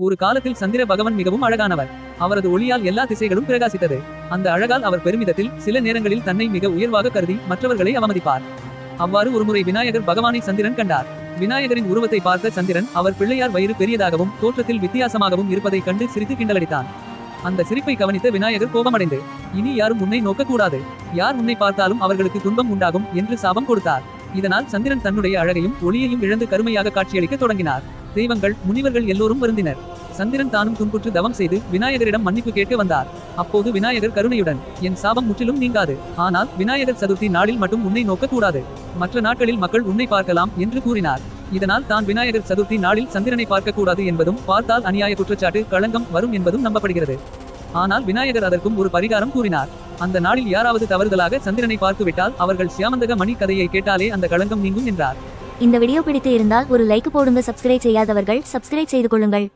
ஒரு காலத்தில் சந்திர பகவான் மிகவும் அழகானவர். அவரது ஒளியால் எல்லா திசைகளும் பிரகாசித்தது. அந்த அழகால் அவர் பெருமிதத்தில் சில நேரங்களில் தன்னை மிக உயர்வாக கருதி மற்றவர்களை அவமதிப்பார். அவ்வாறு ஒருமுறை விநாயகர் பகவானை சந்திரன் கண்டார். விநாயகரின் உருவத்தை பார்த்த சந்திரன் அவர் பிள்ளையார் வயிறு பெரியதாகவும் தோற்றத்தில் வித்தியாசமாகவும் இருப்பதைக் கண்டு சிரித்து கிண்டலடித்தான். அந்த சிரிப்பை கவனித்த விநாயகர் கோபமடைந்து இனி யாரும் உன்னை நோக்கக்கூடாது. யார் உன்னை பார்த்தாலும் அவர்களுக்கு துன்பம் உண்டாகும் என்று சாபம் கொடுத்தார். இதனால் சந்திரன் தன்னுடைய அழகையும் ஒளியையும் இழந்து கருமையாக காட்சியளிக்க தொடங்கினார். தெய்வங்கள் முனிவர்கள் எல்லோரும் வருந்தினர். சந்திரன் தானும் துன்புற்று தவம் செய்து விநாயகரிடம் மன்னிப்பு கேட்க வந்தார். அப்போது விநாயகர் கருணையுடன் என் சாபம் முற்றிலும் நீங்காது. ஆனால் விநாயகர் சதுர்த்தி நாளில் மட்டும் உன்னை நோக்கக்கூடாது. மற்ற நாட்களில் மக்கள் உன்னை பார்க்கலாம் என்று கூறினார். இதனால் தான் விநாயகர் சதுர்த்தி நாளில் சந்திரனை பார்க்கக்கூடாது என்பதும் பார்த்தால் அநியாய குற்றச்சாட்டு களங்கம் வரும் என்பதும் நம்பப்படுகிறது. ஆனால் விநாயகர் அதற்கும் ஒரு பரிகாரம் கூறினார். அந்த நாளில் யாராவது தவறுதலாக சந்திரனை பார்த்துவிட்டால் அவர்கள் சியாமந்தக மணி கதையை கேட்டாலே அந்த களங்கம் நீங்கும் என்றார். இந்த வீடியோ பிடித்து இருந்தால் ஒரு லைக் போடுங்க சப்ஸ்கிரைப் செய்யாதவர்கள் சப்ஸ்கிரைப் செய்து கொள்ளுங்கள்.